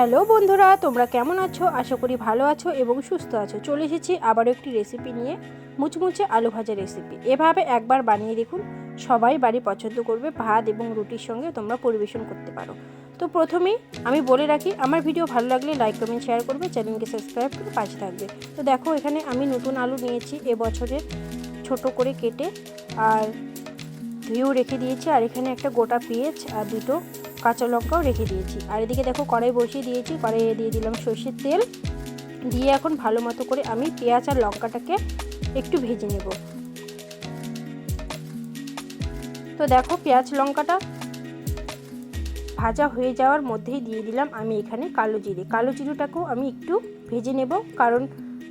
Hello বন্ধুরা, তোমরা কেমন আছো? আশা করি ভালো আছো এবং সুস্থ আছো। চলে এসেছি আবারও একটি রেসিপি নিয়ে, মুচমুচে আলু ভাজা রেসিপি এভাবে একবার বানিয়ে দেখুন, সবাই বাড়ি পছন্দ করবে ভাত এবং রুটির সঙ্গে তোমরা পরিবেশন করতে পারো। তো প্রথমেই আমি বলে রাখি, আমার ভিডিও ভালো লাগলে লাইক কমেন্ট শেয়ার করবে চ্যানেলকে সাবস্ক্রাইব করে পাশে থাকবে। তো দেখো, এখানে আমি নতুন আলু নিয়েছি, এবছরের ছোট করে কেটে, আর ধুয়েও রেখে দিয়েছি। আর এখানে একটা গোটা পেঁয়াজ আর দুটো কাঁচা লঙ্কাও রেখে দিয়েছি। আর এদিকে দেখো কড়াই বসিয়ে দিয়েছি, কড়াইয়ে দিয়ে দিলাম সর্ষের তেল। দিয়ে এখন ভালো মতো করে আমি পেঁয়াজ আর লঙ্কাটাকে একটু ভেজে নেব। তো দেখো পেঁয়াজ, লঙ্কাটা ভাজা হয়ে যাওয়ার মধ্যেই দিয়ে দিলাম আমি এখানে কালো জিরে। কালো জিরেটাকেও আমি একটু ভেজে নেব, কারণ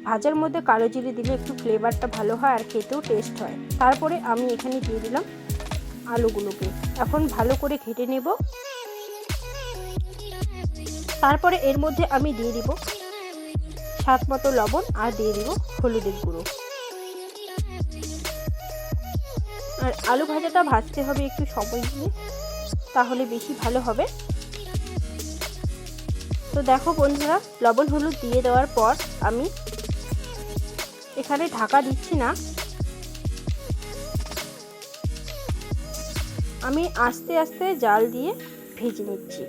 ভাজার মধ্যে কালো জিরে দিলে একটু ফ্লেভারটা ভালো হয় আর খেতেও টেস্ট হয়। তারপরে আমি এখানে দিয়ে দিলাম আলুগুলোকে। এখন ভালো করে ঘেটে নেব। তারপরে এর মধ্যে আমি দিয়ে দিব স্বাদ মতো লবণ আর দিয়ে দিব হলুদের গুঁড়ো। আর আলু ভাজাটা ভাজতে হবে একটু সময় দিয়ে তাহলে বেশি ভালো হবে। তো দেখো বন্ধুরা, লবণ হলুদ দিয়ে দেওয়ার পর আমি এখানে ঢাকা দিচ্ছি না। আমি আস্তে আস্তে জাল দিয়ে ভেজে নিচ্ছি।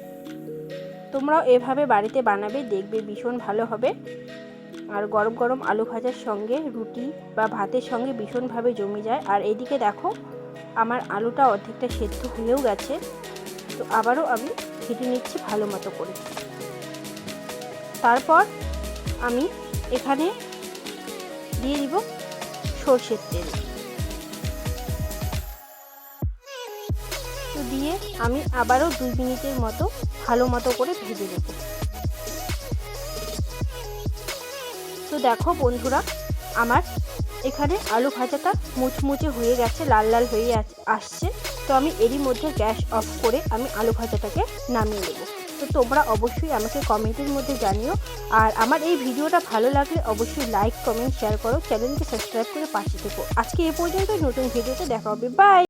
তোমরাও এভাবে বাড়িতে বানাবে, দেখবে ভীষণ ভালো হবে। আর গরম গরম আলু ভাজার সঙ্গে রুটি বা ভাতের সঙ্গে ভীষণভাবে জমে যায়। আর এদিকে দেখো, আমার আলুটা অর্ধেকটা সেদ্ধ হয়েও গেছে। তো আবারও আমি ভেজে নিচ্ছি ভালো মতো করে। তারপর আমি এখানে দিয়ে দিব সর্ষের তেল। দিয়ে আমি আবারও দুই মিনিটের মতো ভালো মতো করে ভেজে নেব। তো দেখো বন্ধুরা, আমার এখানে আলু ভাজাটা মুচমুচে হয়ে গেছে, লাল লাল হয়ে আসছে। তো আমি এরই মধ্যে গ্যাস অফ করে আমি আলু ভাজাটাকে নামিয়ে নেব। তো তোমরা অবশ্যই আমাকে কমেন্টের মধ্যে জানিও। আর আমার এই ভিডিওটা ভালো লাগলে অবশ্যই লাইক, কমেন্ট শেয়ার করো। চ্যানেলকে সাবস্ক্রাইব করে পাশে থেকো। আজকে এ পর্যন্ত নতুন ভিডিওতে দেখা হবে। বাই